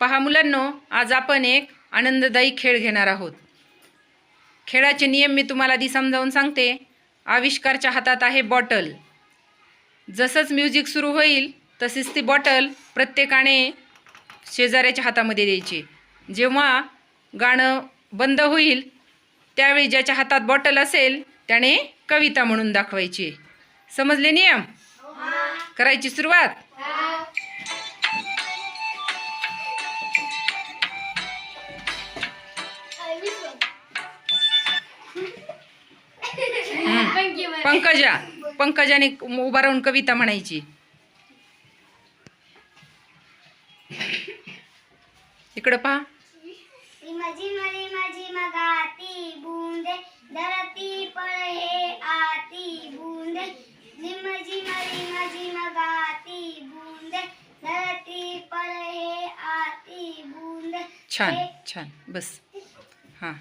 पहा मुलांनो आज आपण एक आनंददायी खेळ घेणार आहोत. खेळाचे नियम मी तुम्हाला आधी समजावून सांगते. आविष्कारच्या हातात आहे बॉटल. जसंच म्युझिक सुरू होईल तशीच ती बॉटल प्रत्येकाने शेजाऱ्याच्या हातामध्ये द्यायची. जेव्हा गाणं बंद होईल त्यावेळी ज्याच्या हातात बॉटल असेल त्याने कविता म्हणून दाखवायची. समजले नियम? करायची सुरुवात? पंकजा. पंकजाने उभा राहून कविता म्हणायची. इकडं पहा. माझी मरी माझी मगाती बूंदे धरती पर हे आती बूंदे. माझी मरी माझी मगाती बूंदे धरती पर हे आती बूंदे. छान छान. बस. हां.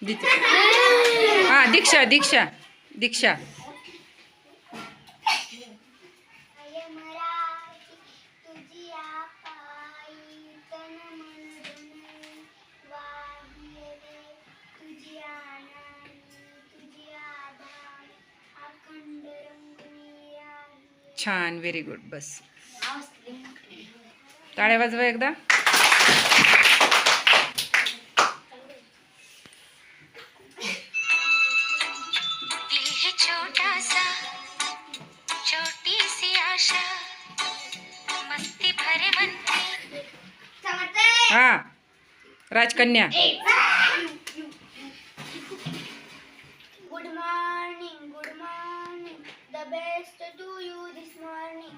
हां दीक्षा दीक्षा दीक्षा. छान व्हेरी गुड बस. टाळ्या वाजवा एकदा. हां. राजकन्या. Good morning good morning the best to you this morning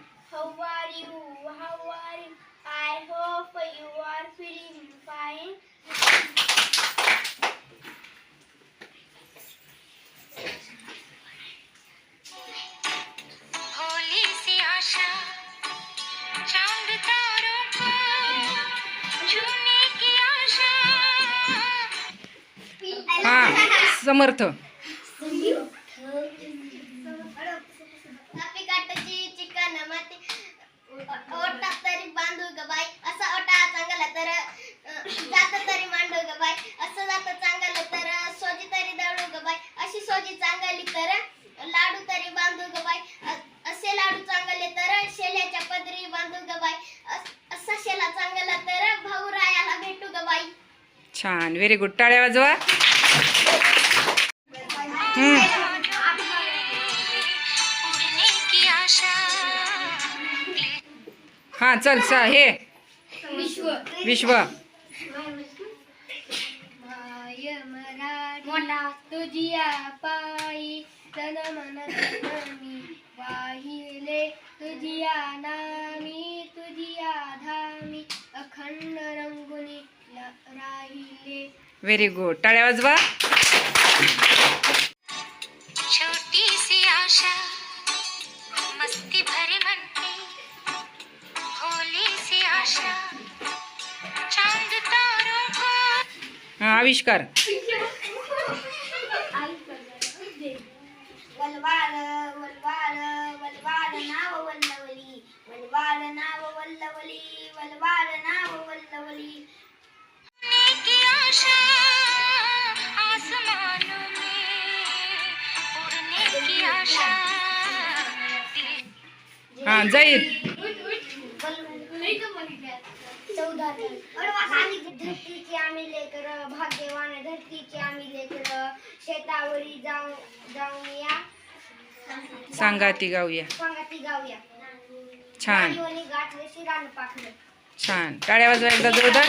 बाई. छान. व्हेरी गुड टाळ्या वाजवा. हां चल चा हे. विश्व. तुझिया पायी तन मन धनी वाहिले. तुझिया नामी तुझिया धामी अखंड रंगुनी राहिले. व्हेरी गुड टाळ्या वाजवा. मस्ती भरे मन में भोली सी आशा चांद तारों को हां आविष्कार. हां जाईल धरतीची आम्ही लेकर भाग्यवान धरतीची आम्ही लेकर शेतावरी जाऊ जाऊन या सांगा ती गाऊया सांगाती गाऊया छान. छान. टाळ्या वाजवा एकदा जोरदार.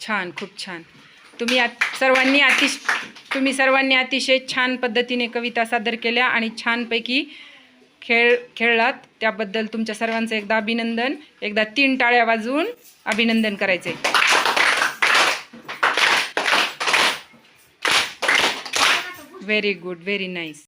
छान खूप छान. तुम्ही आत सर्वांनी अतिश तुम्ही सर्वांनी अतिशय छान पद्धतीने कविता सादर केल्या आणि छानपैकी खेळ खेळलात. त्याबद्दल तुमच्या सर्वांचं एकदा अभिनंदन. एकदा तीन टाळ्या वाजवून अभिनंदन करायचे. Very good very nice